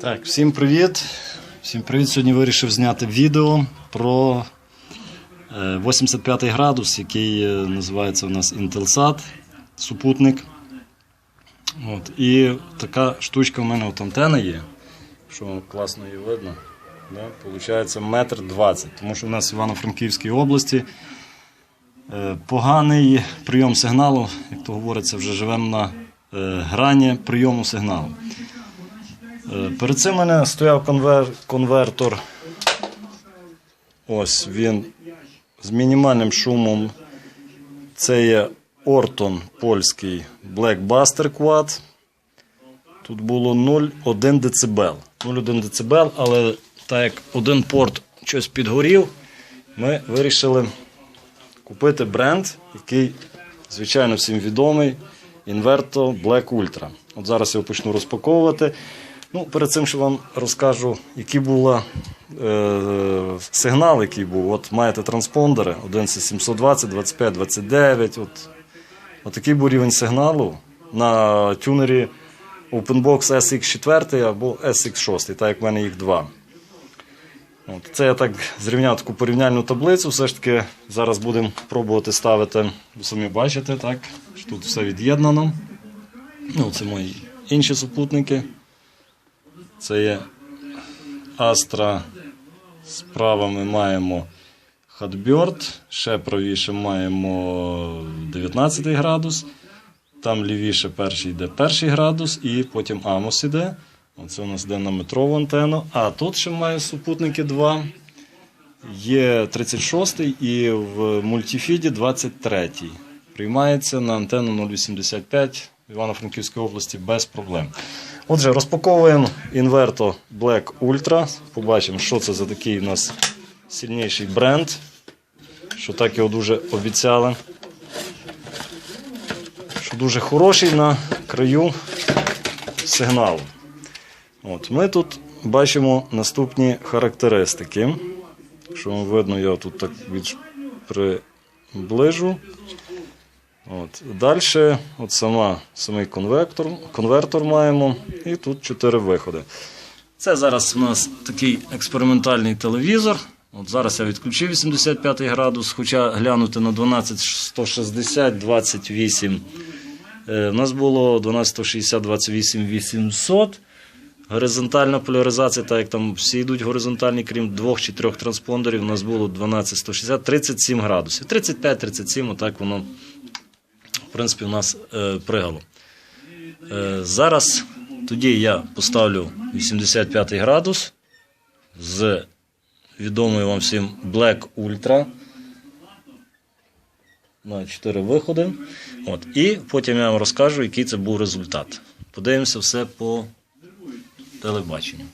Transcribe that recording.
Так, всім привіт. Всім привіт. Сьогодні вирішив зняти відео про е, 85 градус, який е, називається у нас Intelsat, супутник. От. І така штучка в мене от антена є, що класно її видно. Да? Получається метр двадцять, тому що в нас в Івано-Франківській області е, поганий прийом сигналу, як то говориться, вже живемо на е, грані прийому сигналу. Е, Перед цим мене стояв конвер... конвертор. Ось він з мінімальним шумом. Це є Orton польський Blackbuster Quad. Тут було 0,1 дБ. 0,1 дБ, але так як один порт щось підгорів, ми вирішили купити бренд, який, звичайно, всім відомий. Inverto Black Ultra. От зараз його почну розпаковувати. Ну, перед цим що вам розкажу, який був е, сигнал, який був. От маєте транспондери, один це 720, 25, 29. От, от такий був рівень сигналу на тюнері OpenBox SX4 або SX6, так як в мене їх два. От, це я так зрівняв таку порівняльну таблицю. Все ж таки зараз будемо пробувати ставити, ви самі бачите, так, що тут все від'єднано. Ну, це мої інші супутники. Це є Astra. Справа ми маємо Hotbird, ще правіше маємо 19 градус. Там лівіше перший йде перший градус, і потім Amos іде. Оце у нас йде на метрову антенну. А тут ще маю супутники 2. Є 36 і в мультифіді 23. Приймається на антенну 0,85 в Івано-Франківській області без проблем. Отже, розпаковуємо Inverto Black Ultra. Побачимо, що це за такий у нас сильніший бренд. Що так його дуже обіцяли. Що дуже хороший на краю сигналу. От, Ми тут бачимо наступні характеристики. Що вам видно, я тут так приближу. От. Далі от сама, самий конвектор, конвертор маємо, і тут чотири виходи. Це зараз у нас такий експериментальний телевізор. От Зараз я відключив 85 градус, хоча глянути на 12160 28. Е, у нас було 12160 28 800. Горизонтальна поляризація, так як там всі йдуть горизонтальні, крім двох чи трьох транспондерів, у нас було 12160 37 градусів. 35-37, отак воно в принципі, у нас е, пригало. Е, зараз тоді я поставлю 85 градус з відомою вам всім Black Ultra на 4 виходи. От. І потім я вам розкажу, який це був результат. Подивимося все по телебаченню.